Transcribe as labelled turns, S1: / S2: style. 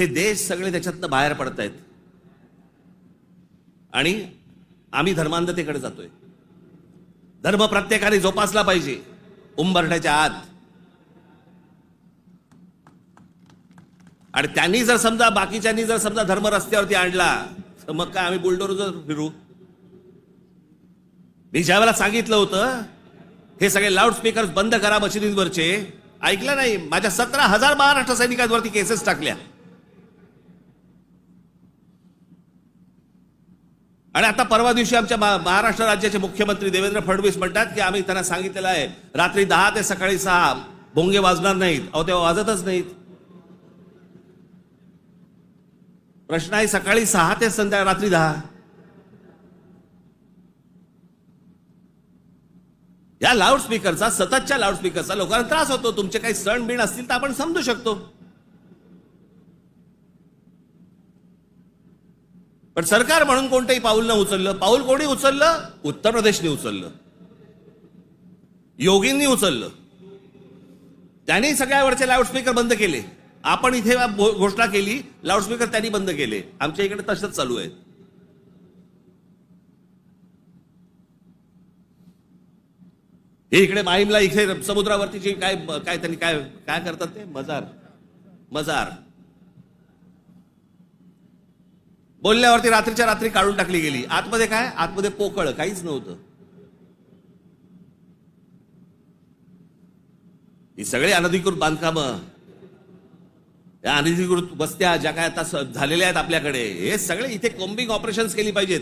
S1: हे देश सगळे त्याच्यातनं बाहेर पडत आहेत आणि आम्ही धर्मांधतेकडे जातोय. धर्म प्रत्येकाने जोपासला पाहिजे उंबरठ्याच्या आत. आणि त्यांनी जर समजा बाकीच्यांनी जर समजा धर्म रस्त्यावरती आणला तर मग काय आम्ही बुलडोर फिरू? मी ज्या वेळेला सांगितलं होतं हे सगळे लाऊडस्पीकर बंद करा मशिदींवरचे. ऐकलं नाही माझ्या सतरा हजार महाराष्ट्र सैनिकांवरती केसेस टाकल्या. आणि आता परवा दिवशी आमच्या महाराष्ट्र राज्याचे मुख्यमंत्री देवेंद्र फडणवीस म्हणतात की आम्ही त्यांना सांगितलेलं आहे रात्री दहा ते सकाळी सहा भोंगे वाजणार नाहीत. अहो तेव्हा वाजतच नाहीत. प्रश्न आहे सकाळी सहा ते संध्या रात्री दहा. या लाऊडस्पीकरचा सततच्या लाऊडस्पीकरचा लोकांना त्रास होतो. तुमचे काही सण बिण असतील तर आपण समजू शकतो. पण सरकार म्हणून कोणतंही पाऊल न उचललं पाऊल कोणी उचललं? उत्तर प्रदेशने उचललं. योगींनी उचललं. त्यांनी सगळ्यावरचे लाऊडस्पीकर बंद केले. आपण इथे घोषणा केली लाऊडस्पीकर त्यांनी बंद केले. आमच्या इकडे तसंच चालू आहे हे इकडे माहीमला इथे समुद्रावरती जे काय काय त्यांनी काय काय करतात ते? मजार. मजार. बोलल्यावरती रात्रीच्या रात्री काढून टाकली गेली. आतमध्ये काय? आतमध्ये पोकळ काहीच नव्हतं. ही सगळी अनधिकृत बांधकामं या अनधिकृत बस्त्या ज्या काय आता झालेल्या आहेत आपल्याकडे हे सगळे इथे कोम्बिंग ऑपरेशन्स केली पाहिजेत.